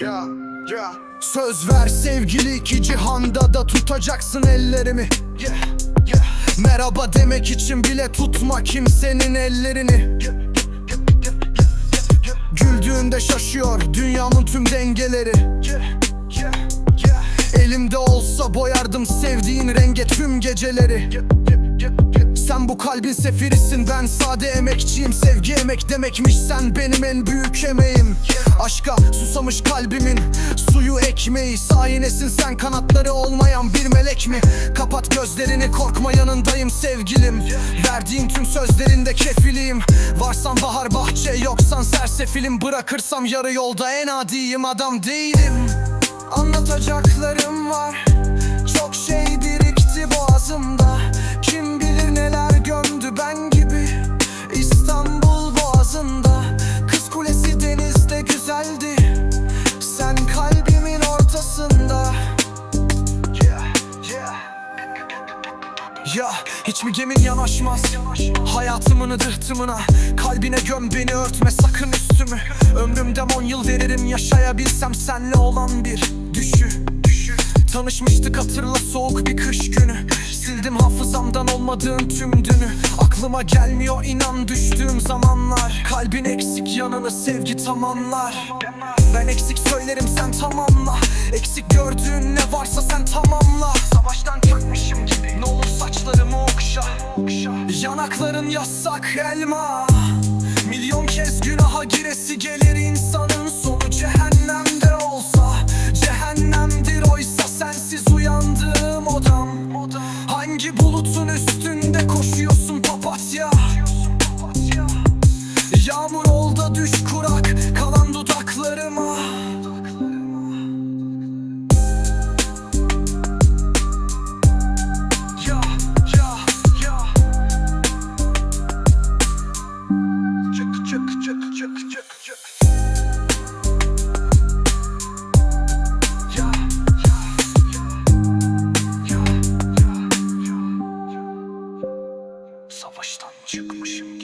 Yeah, yeah. Söz ver sevgili iki cihanda da tutacaksın ellerimi. Yeah, yeah. Merhaba demek için bile tutma kimsenin ellerini. Güldüğünde şaşıyor dünyanın tüm dengeleri. Elimde olsa boyardım sevdiğin renge tüm geceleri Sen bu kalbin sefirisin. Ben sade emekçiyim Sevgi emek demekmiş. Sen benim en büyük emeğim. Aşka susamış kalbimin suyu ekmeği. Sahinesin sen kanatları olmayan bir melek mi? Kapat gözlerini korkma yanındayım sevgilim. Verdiğin tüm sözlerinde kefiliyim. Varsan bahar bahçe yoksan sersefilim Bırakırsam yarı yolda en adiyim adam değilim. Anlatacaklarım var Ya hiç mi gemin yanaşmaz. Hayatımın ıhtımına Kalbine göm beni örtme sakın üstümü. Ömrümden on yıl veririm yaşayabilsem senle olan bir düşü. Tanışmıştık hatırla soğuk bir kış günü. Sildim hafızamdan olmadığın tüm dünü. Aklıma gelmiyor inan düştüğüm zamanlar. Kalbin eksik yanını sevgi tamamlar Ben eksik söylerim sen tamamla. Eksik Yanakların yassak elma. Milyon kez günaha giresi gelir insanın sonu cehennemde olsa. Cehennemdir oysa sensiz uyandığım odam. Hangi bulutun üstünde koşuyorsun papatya? Yağmur olda düş kurak. çıkmışım.